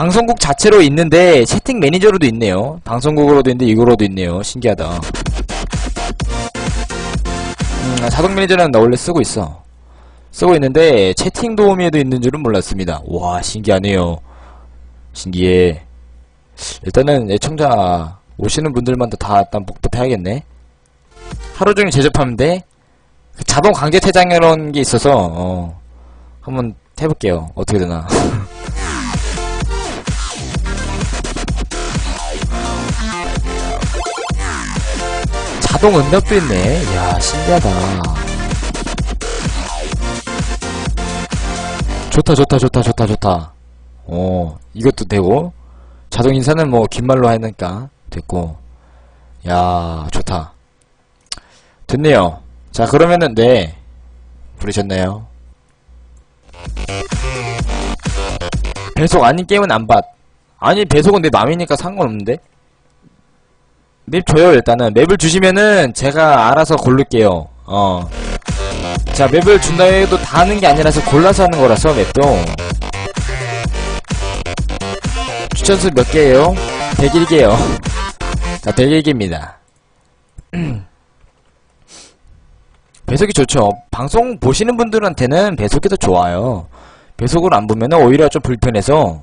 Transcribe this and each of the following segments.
방송국 자체로 있는데 채팅 매니저로도 있네요. 방송국으로도 있는데 이거로도 있네요. 신기하다. 음, 자동 매니저는 나 원래 쓰고 있어. 쓰고 있는데 채팅 도우미에도 있는 줄은 몰랐습니다. 와 신기하네요. 신기해. 일단은 애청자 오시는 분들만 다 일단 복잡해야겠네. 하루 종일 제접하면 돼. 그 자동 강제 퇴장이라는 게 있어서 어, 한번 해볼게요. 어떻게 되나. 자동 응답도 있네. 야 신기하다. 좋다 좋다 좋다 좋다 좋다. 어 이것도 되고 자동 인사는 뭐 긴말로 하니까 됐고 야 좋다. 됐네요. 자 그러면은 네 부르셨나요? 배속 아닌 게임은 안 받. 아니 배속은 내 맘이니까 상관없는데. 맵 줘요 일단은 맵을 주시면은 제가 알아서 고를게요. 어. 자 맵을 준다 해도 다 하는 게 아니라서 골라서 하는 거라서 맵도 추천수 몇 개예요? 101개요. 자 101개입니다. 배속이 좋죠. 방송 보시는 분들한테는 배속이 더 좋아요. 배속을 안 보면은 오히려 좀 불편해서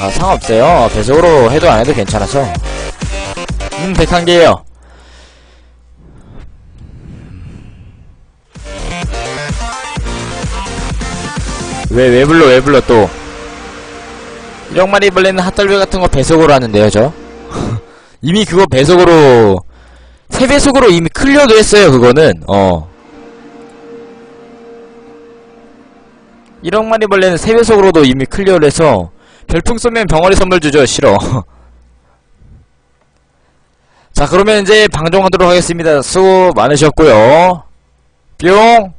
아 상관없어요. 배속으로 해도 안 해도 괜찮아서 음 101개예요. 왜, 왜 불러, 왜 불러, 또. 일억마리 벌레는 핫달배 같은 거 배속으로 하는데요, 저? 이미 그거 배속으로, 세배속으로 이미 클리어도 했어요, 그거는, 어. 1억마리 벌레는 세배속으로도 이미 클리어를 해서, 별풍 쏘면 병아리 선물 주죠, 싫어. 자, 그러면 이제 방송하도록 하겠습니다. 수고 많으셨고요 뿅!